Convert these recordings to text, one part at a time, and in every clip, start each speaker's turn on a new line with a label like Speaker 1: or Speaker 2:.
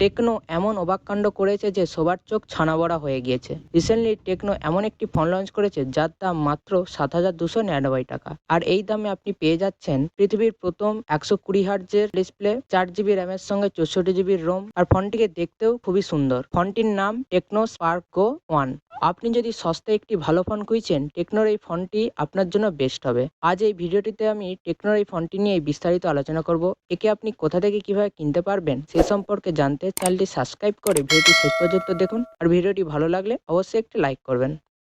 Speaker 1: Techno এমন অবাক কাণ্ড করেছে যে সবার চোখ ছানা বড়া হয়ে গিয়েছে। রিসেন্টলি টেকনো এমন একটি ফোন লঞ্চ করেছে যার দাম মাত্র সাত হাজার দুশো নিরানব্বই টাকা। আর এই দামে আপনি পেয়ে যাচ্ছেন পৃথিবীর প্রথম একশো কুড়ি হার্জের ডিসপ্লে চার জিবি র্যামের সঙ্গে চৌষট্টি জিবি রোম আর ফোনটিকে দেখতেও খুবই সুন্দর। ফোনটির নাম টেকনো স্পার্ক গো ওয়ান। আপনি যদি সস্তায় একটি ভালো ফোন খুঁজছেন, টেকনোর এই ফোনটি আপনার জন্য বেস্ট হবে। আজ এই ভিডিওটিতে আমি টেকনোর এই ফোনটি নিয়ে বিস্তারিত আলোচনা করব। একে আপনি কোথা থেকে কীভাবে কিনতে পারবেন, সে সম্পর্কে জানতে চ্যানেলটি সাবস্ক্রাইব করে ভিডিওটি শেষ পর্যন্ত দেখুন। আর ভিডিওটি ভালো লাগলে অবশ্যই একটি লাইক করবেন।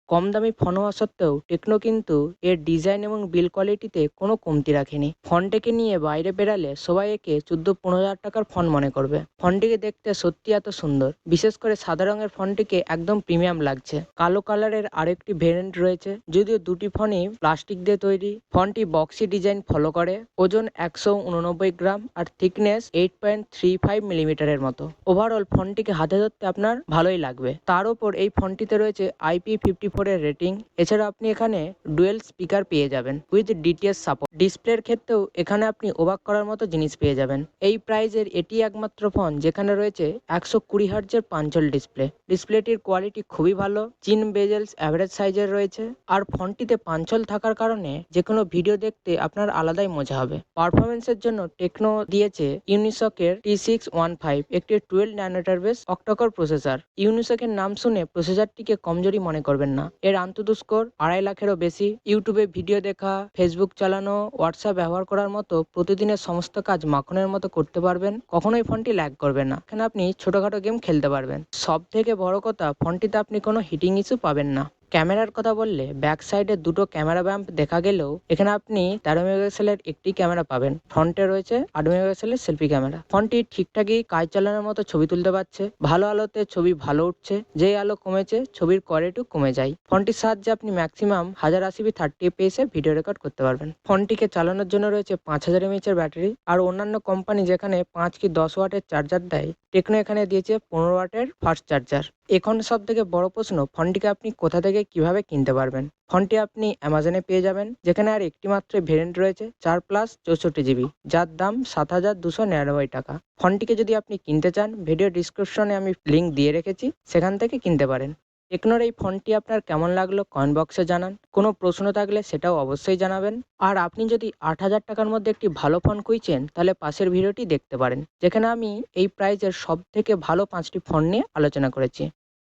Speaker 1: কম দামি ফোন হওয়া সত্ত্বেও টেকনো কিন্তু এর ডিজাইন এবং বিল কোয়ালিটিতে কোনো কমতি রাখেনি। ফোনটিকে নিয়ে বাইরে বেরালে সবাই একে চোদ্দ পনেরো হাজার টাকার ফোন মনে করবে। ফোনটিকে দেখতে সত্যি এত সুন্দর। বিশেষ করে সাদা রঙের ফোনটিকে একদম প্রিমিয়াম লাগছে। কালো কালারের আরেকটি ভেরিয়েন্ট রয়েছে, যদিও দুটি ফোনই প্লাস্টিক দিয়ে তৈরি। ফোনটি বক্সি ডিজাইন ফলো করে, ওজন একশো উননব্বই গ্রাম আর thickness eight point three five মিলিমিটারের মতো। ওভারঅল ফোনটিকে হাতে ধরতে আপনার ভালোই লাগবে। তার উপর এই ফোনটিতে রয়েছে আইপি ফিফটি ফোরের রেটিং এছাড়া আপনি এখানে ডুয়েল স্পিকার পেয়ে যাবেন উইথ ডিটিএস সাপোর্ট ডিসপ্লের ক্ষেত্রেও এখানে আপনি অবাক করার মতো জিনিস পেয়ে যাবেন। এই প্রাইজের এটি একমাত্র ফোন যেখানে রয়েছে একশো কুড়ি হার্জের পাঞ্চল ডিসপ্লে ডিসপ্লেটির কোয়ালিটি খুবই ভালো চিন বেজেলস অ্যাভারেজ সাইজের রয়েছে, আর ফোনটিতে পাঞ্চল থাকার কারণে যে কোনো ভিডিও দেখতে আপনার আলাদাই মজা হবে। পারফরমেন্সের জন্য টেকনো দিয়েছে ইউনিসকের টি সিক্স ওয়ান ফাইভ একটি টুয়েলভ ন্যানোটার বেস অক্টোকর প্রসেসর ইউনিসকের নাম শুনে প্রসেসরটিকে কমজোরি মনে করবেন না। এর আন্তত স্কোর আড়াই লাখেরও বেশি। ইউটিউবে ভিডিও দেখা, ফেসবুক চালানো, হোয়াটসঅ্যাপ ব্যবহার করার মতো প্রতিদিনের সমস্ত কাজ মাখনের মতো করতে পারবেন। কখনোই ফোনটি ল্যাগ করবে না। এখানে আপনি ছোটখাটো গেম খেলতে পারবেন। সব থেকে বড় কথা, ফোনটিতে আপনি কোনো হিটিং ইস্যু পাবেন না। ক্যামেরার কথা বললে ব্যাক সাইডে দুটো ক্যামেরা ব্যাম্প দেখা গেলেও এখানে আপনি তেরো মেগাপিক্সেলের একটি ক্যামেরা পাবেন। ফ্রন্টে রয়েছে আট মেগাপিক্সেলের সেলফি ক্যামেরা। ফোনটি ঠিকঠাকই কাজ চালানোর মতো ছবি তুলতে পারছে। ভালো আলোতে ছবি ভালো উঠছে। যেই আলো কমেছে, ছবির কোয়ালিটিও কমে যায়। ফোনটির সাহায্যে আপনি ম্যাক্সিমাম হাজার আশি বি থার্টি এপিএসে ভিডিও রেকর্ড করতে পারবেন। ফোনটিকে চালানোর জন্য রয়েছে পাঁচ হাজার এমএচের ব্যাটারি আর অন্যান্য কোম্পানি যেখানে পাঁচ কি দশ ওয়াটের চার্জার দেয় টেকনো এখানে দিয়েছে পনেরো ওয়াটের ফাস্ট চার্জার এখন সব থেকে বড় প্রশ্ন ফোনটিকে আপনি কোথা থেকে কীভাবে কিনতে পারবেন? ফোনটি আপনি অ্যামাজনে পেয়ে যাবেন, যেখানে আর একটি মাত্র ভেরিয়েন্ট রয়েছে চার প্লাস চৌষট্টি জিবি যার দাম সাত হাজার দুশো নিরানব্বই টাকা। ফোনটিকে যদি আপনি কিনতে চান, ভিডিও ডিসক্রিপশনে আমি লিঙ্ক দিয়ে রেখেছি, সেখান থেকে কিনতে পারেন। টেকনোর এই ফোনটি আপনার কেমন লাগল কমেন্ট বক্সে জানান। কোনো প্রশ্ন থাকলে সেটাও অবশ্যই জানাবেন। আর আপনি যদি আট হাজার টাকার মধ্যে একটি ভালো ফোন খুঁজছেন, তাহলে পাশের ভিডিওটি দেখতে পারেন, যেখানে আমি এই প্রাইজের সব থেকে ভালো পাঁচটি ফোন নিয়ে আলোচনা করেছি।